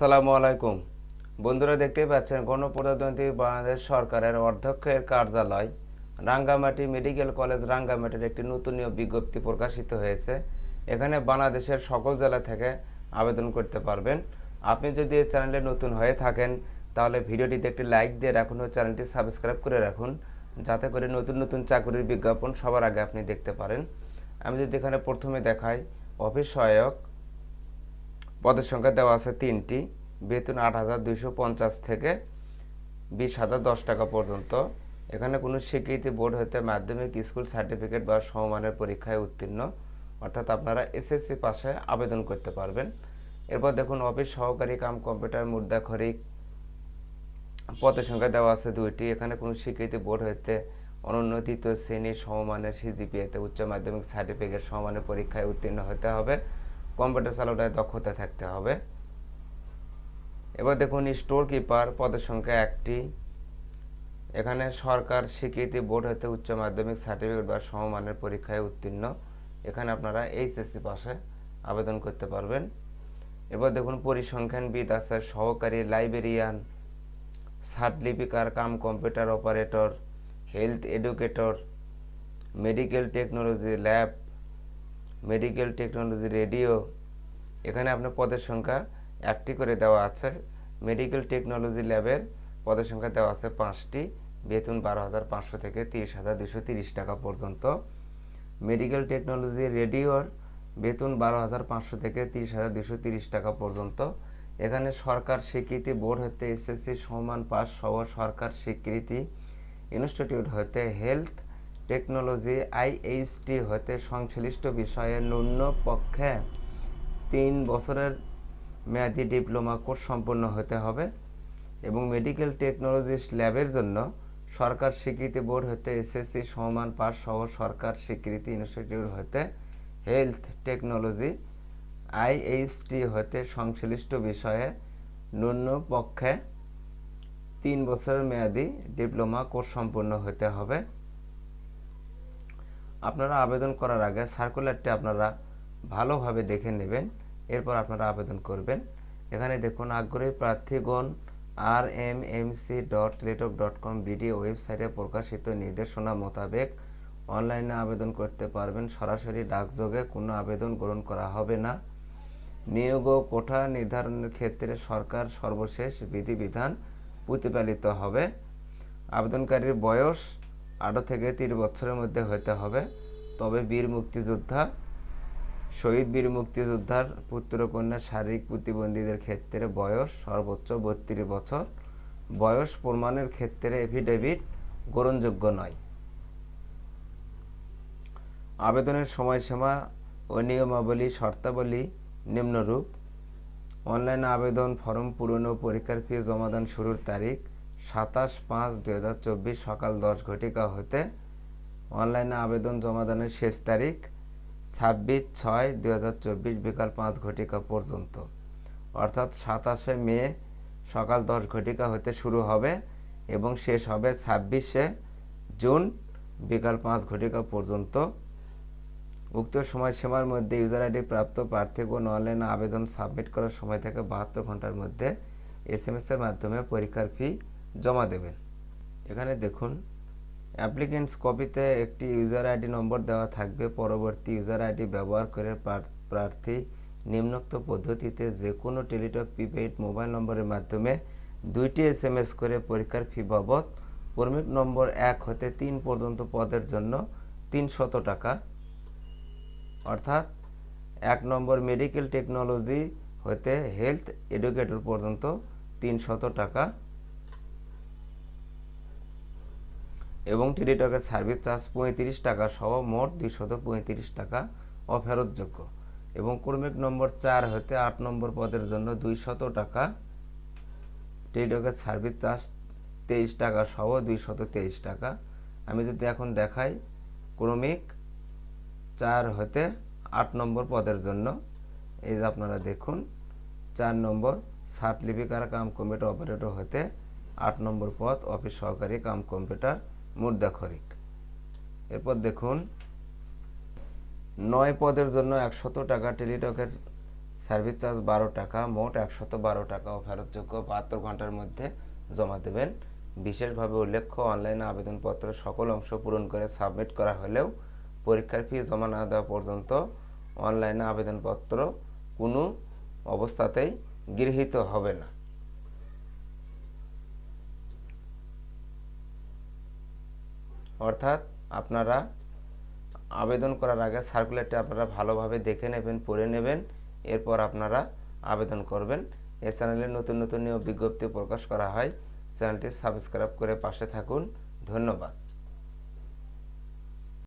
আসসালামু আলাইকুম। বন্ধুরা দেখতে পাচ্ছেন, গণপ্রজাতন্ত্রী বাংলাদেশ সরকারের অধ্যক্ষের কার্যালয় রাঙ্গামাটি মেডিকেল কলেজ রাঙ্গামাটির একটি নতুন বিজ্ঞপ্তি প্রকাশিত হয়েছে। এখানে বাংলাদেশের সকল জেলা থেকে আবেদন করতে পারবেন। আপনি যদি এই চ্যানেলে নতুন হয়ে থাকেন, তাহলে ভিডিওটিতে একটি লাইক দিয়ে রাখুন ও চ্যানেলটি সাবস্ক্রাইব করে রাখুন, যাতে করে নতুন নতুন চাকরির বিজ্ঞাপন সবার আগে আপনি দেখতে পারেন। আমি যদি এখানে প্রথমে দেখাই, অফিস সহায়ক পদের সংখ্যা দেওয়া আছে তিনটি। বেতন আট হাজার দুইশো পঞ্চাশ থেকে বিশ হাজার দশ টাকা পর্যন্ত। এখানে কোনো স্বীকৃতি বোর্ড হতে মাধ্যমিক স্কুল সার্টিফিকেট বা সমমানের পরীক্ষায় উত্তীর্ণ। অর্থাৎ আপনারা এসএসসি পাশে আবেদন করতে পারবেন। এরপর দেখুন, অফিস সহকারী কাম, কম্পিউটার মুদ্রাক্ষরিক পদের সংখ্যা দেওয়া আছে দুইটি। এখানে কোনো স্বীকৃতি বোর্ড হতে অনন্য তৃতীয় শ্রেণির সমমানের সিজিপিএতে উচ্চ মাধ্যমিক সার্টিফিকেট সমমানের পরীক্ষায় উত্তীর্ণ হতে হবে। কম্পিউটার চালনায় দক্ষতা থাকতে হবে। এবার দেখুন, স্টোর কিপার পদের সংখ্যা একটি। এখানে সরকার, স্বীকৃতি বোর্ড হতে উচ্চ মাধ্যমিক সার্টিফিকেট বা সমমানের পরীক্ষায় উত্তীর্ণ। এখানে আপনারা এইচএসসি পাশে আবেদন করতে পারবেন। এবার দেখুন, পরিসংখ্যানবিদ আছে, সহকারী librarian লিপিকার cum computer operator, health educator, medical technology lab, medical technology radio এখানে আপনার পদের সংখ্যা একটি করে দেওয়া আছে। মেডিকেল টেকনোলজি ল্যাবের পদের সংখ্যা দেওয়া আছে পাঁচটি। বেতন বারো হাজার পাঁচশো থেকে তিরিশ হাজার দুশো তিরিশ টাকা পর্যন্ত। মেডিকেল টেকনোলজি রেডিওর বেতন বারো হাজার পাঁচশো থেকে তিরিশ হাজার দুশো তিরিশ টাকা পর্যন্ত। এখানে সরকার স্বীকৃতি বোর্ড হতে এসএসসি সমান পাস সহ সরকার স্বীকৃতি ইনস্টিটিউট হতে হেলথ টেকনোলজি আইএইচটি হতে সংশ্লিষ্ট বিষয়ে ন্যূন পক্ষে তিন বছরের মেয়াদি ডিপ্লোমা কোর্স সম্পন্ন হতে হবে এবং মেডিকেল টেকনোলজিস্ট ল্যাবের জন্য সরকার স্বীকৃতি বোর্ড হতে এসএসসি সমান পাস সহ সরকার স্বীকৃতি ইনস্টিটিউট হতে হেলথ টেকনোলজি আইএইচটি হতে সংশ্লিষ্ট বিষয়ে পক্ষে তিন বছরের মেয়াদি ডিপ্লোমা কোর্স সম্পন্ন হতে হবে। আপনারা আবেদন করার আগে সার্কুলারটি আপনারা ভালোভাবে দেখে নেবেন, এরপর আপনারা আবেদন করবেন। এখানে দেখুন, আগ্রহী প্রার্থীগণ আর M M C dot Teletalk dot com BDO ওয়েবসাইটে প্রকাশিত নির্দেশনা মোতাবেক অনলাইনে আবেদন করতে পারবেন। সরাসরি ডাকযোগে কোনো আবেদন গ্রহণ করা হবে না। নিয়োগ ও কোঠা নির্ধারণের ক্ষেত্রে সরকার সর্বশেষ বিধিবিধান প্রতিপালিত হবে। আবেদনকারীর বয়স আঠারো থেকে তিরিশ বছরের মধ্যে হতে হবে। তবে বীর মুক্তিযোদ্ধা শহীদ বীর মুক্তিযোদ্ধার পুত্র কন্যা শারীরিক প্রতিবন্ধীদের ক্ষেত্রে বয়স সর্বোচ্চ বত্রিশ বছর। বয়স প্রমাণের ক্ষেত্রে এফিডেভিট গ্রহণযোগ্য নয়। আবেদনের সময়সীমা ও নিয়মাবলী শর্তাবলী নিম্নরূপ। অনলাইন আবেদন ফর্ম পূরণ ও পরীক্ষার ফি জমাদান শুরুর তারিখ সাতাশ পাঁচ দু সকাল দশ ঘটিকা হতে। অনলাইনে আবেদন জমাদানের শেষ তারিখ ছাব্বিশ ছয় দু হাজার চব্বিশ বিকাল পাঁচ ঘটিকা পর্যন্ত। অর্থাৎ সাতাশে মে সকাল দশ ঘটিকা হতে শুরু হবে এবং শেষ হবে ছাব্বিশে জুন বিকাল পাঁচ ঘটিকা পর্যন্ত। উক্ত সময়সীমার মধ্যে ইউজার আইডি প্রাপ্ত প্রার্থীগণ অনলাইনে আবেদন সাবমিট করার সময় থেকে বাহাত্তর ঘণ্টার মধ্যে এস এর মাধ্যমে পরীক্ষার ফি জমা দেবেন। এখানে দেখুন অ্যাপ্লিকেন্টস কপিতে একটি ইউজার আইডি নম্বর দেওয়া থাকবে। পরবর্তী ইউজার আইডি ব্যবহার করে প্রার- প্রার্থী নিম্নোক্ত পদ্ধতিতে যে কোনো টেলিটক প্রিপেইড মোবাইল নম্বরের মাধ্যমে দুইটি এস এম এস করে পরীক্ষার ফি বাবদ পরমিট নম্বর এক হতে তিন পর্যন্ত পদের জন্য তিনশত টাকা। অর্থাৎ এক নম্বর মেডিকেল টেকনোলজি হতে হেলথ এডুকেটর পর্যন্ত তিনশত টাকা। এবং টেলিটকের সার্ভিস চার্জ পঁয়ত্রিশ টাকা সহ মোট দুইশত পঁয়ত্রিশ টাকা অফেরতযোগ্য এবং কর্মিক নম্বর চার হতে আট নম্বর পদের জন্য দুইশত টাকা টেলিটকের সার্ভিস চার্জ তেইশ টাকা সহ দুইশত তেইশ টাকা। আমি যদি এখন দেখাই, ক্রমিক চার হতে আট নম্বর পদের জন্য, এই যে আপনারা দেখুন, চার নম্বর সাত লিপিকার কাম কম্পিউটার অপারেটর হতে আট নম্বর পদ, অফিস সহকারী কাম কম্পিউটার মুদ্রাক্ষরিক। এরপর দেখুন, নয় পদের জন্য একশত টাকা টেলিটকের সার্ভিস চার্জ বারো টাকা, মোট একশত বারো টাকা ও ফেরতযোগ্য বাহাত্তর ঘণ্টার মধ্যে জমা দেবেন। বিশেষভাবে উল্লেখ্য, অনলাইনে আবেদনপত্রের সকল অংশ পূরণ করে সাবমিট করা হলেও পরীক্ষার ফি জমা না দেওয়া পর্যন্ত অনলাইনে আবেদনপত্র কোনো অবস্থাতেই গৃহীত হবে না। অর্থাৎ আপনারা আবেদন করার আগে সার্কুলারটি আপনারা ভালোভাবে দেখে নেবেন, পড়ে নেবেন, এরপর আপনারা আবেদন করবেন। এই চ্যানেলে নতুন নতুন নিয়োগ বিজ্ঞপ্তি প্রকাশ করা হয়। চ্যানেলটি সাবস্ক্রাইব করে পাশে থাকুন। ধন্যবাদ।